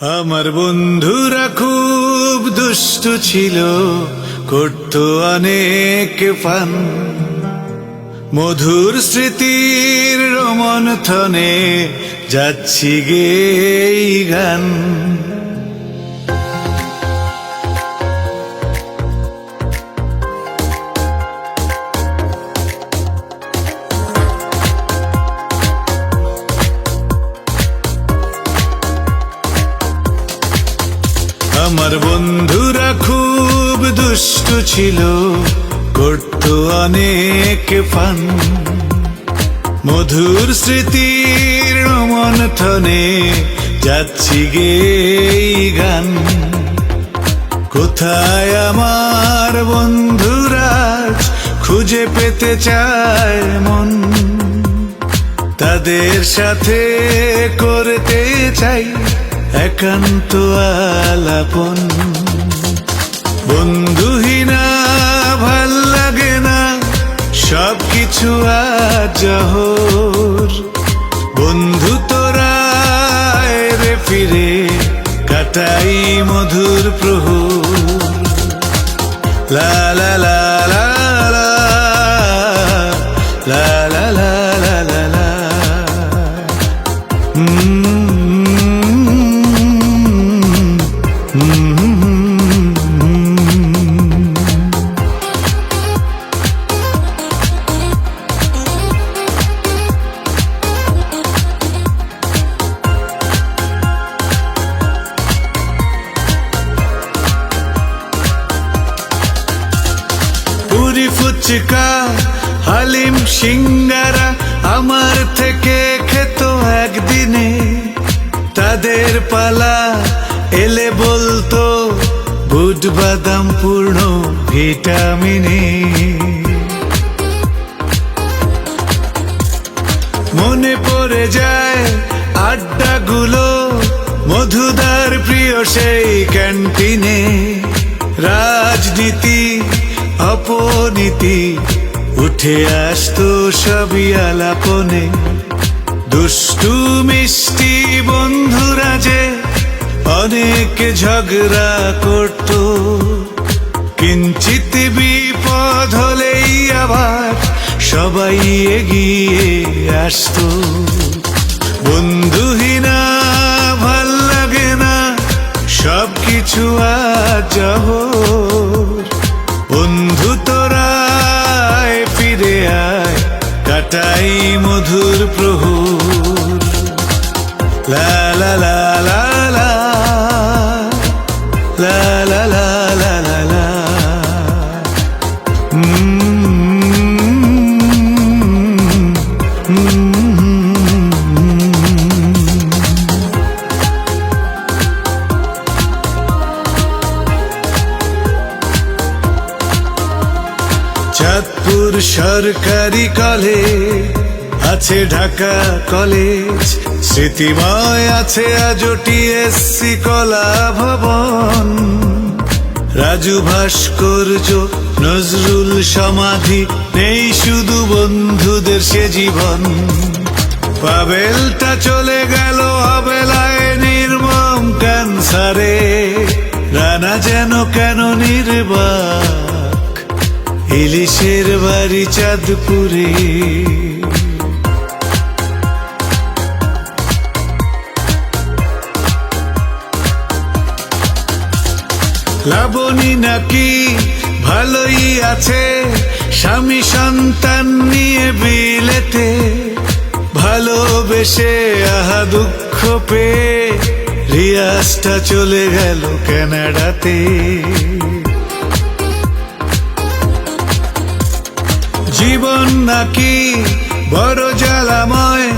আমার বন্ধুরা খুব দুষ্ট ছিল, করত অনেক পান মধুর স্মৃতির রমন থনে যাচ্ছি গে গান। আমার বন্ধুরা খুব দুষ্টু ছিল, করত অনেক ফান। মধুর স্মৃতির রমন থনে যাচ্ছি গে গান। কোথায় আমার বন্ধুরা খুঁজে পেতে চায় মন? তাদের সাথে করতে চাই একান্ত আলাপন। বন্ধুহীনা, ভালো লাগে না সব কিছু আজ জহর বন্ধু তোরা রে ফিরে কাটাই মধুর প্রহর। লা লা লা পুরি ফুচকা, হালিম সিঙ্গারা আমার থেকে খেত একদিনে। তাদের পালা এলে বলতো, বুট বাদাম পূর্ণ ভিটামিনে। মনে পড়ে যায় আড্ডাগুলো, মধুদার প্রিয় সেই ক্যান্টিনে। রাজনীতি অপনীতি, উঠে আসতো সবই আলাপনে। দুষ্টু, মিষ্টি বন্ধুরা যে অনেক ঝগড়া করত। কিঞ্চিত বিপদ হলেই আবার সবাই এগিয়ে আসতো। বন্ধুহীনা, ভালো লাগে না সব কিছু আজ কাটাই মধুর প্রভু লা লা লা সরকারি কলেজ আছে ঢাকা কলেজ স্মৃতিময় আছে আজও টিএসসি কলা ভবন। রাজু ভাস্কর্য, নজরুল সমাধি, নেই শুধু বন্ধুদের সে জীবন। পাবেলটা চলে গেল অবেলায় নির্মম ক্যান্সারে। রানা যেন কেন নির্বাক ইলিশের বাড়ি চাঁদপুরে। লাবণী নাকি ভালোই আছে, স্বামী সন্তান নিয়ে বিলেতে। ভালোবেসে আহা দুঃখ পেয়ে রিয়াজটা চলে গেল কানাডাতে নাকি বড় জ্বালাময়?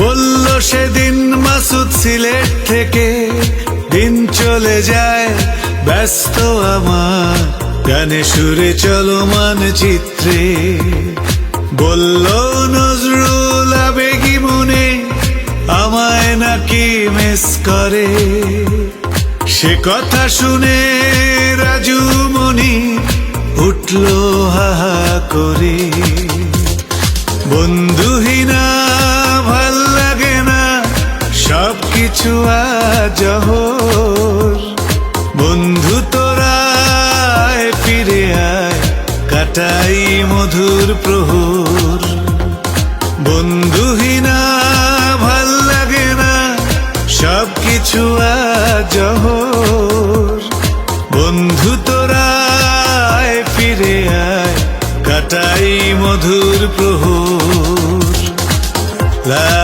বলল সেদিন মাসুদ সিলেট থেকে দিন চলে যায়, ব্যস্ত আমার গানে সুরে চলমান চিত্রে। বলল, নজরুল আবেগি মনে আমায় নাকি মিস করে? সে কথা শুনে রাজু মনি উঠল হাহা করে। কাটাই মধুর প্রহর। বন্ধুহীনা ভালো লাগে না সব কিছু জহর বন্ধু তোরা ফিরে আয়, কাটাই মধুর প্রহর। লা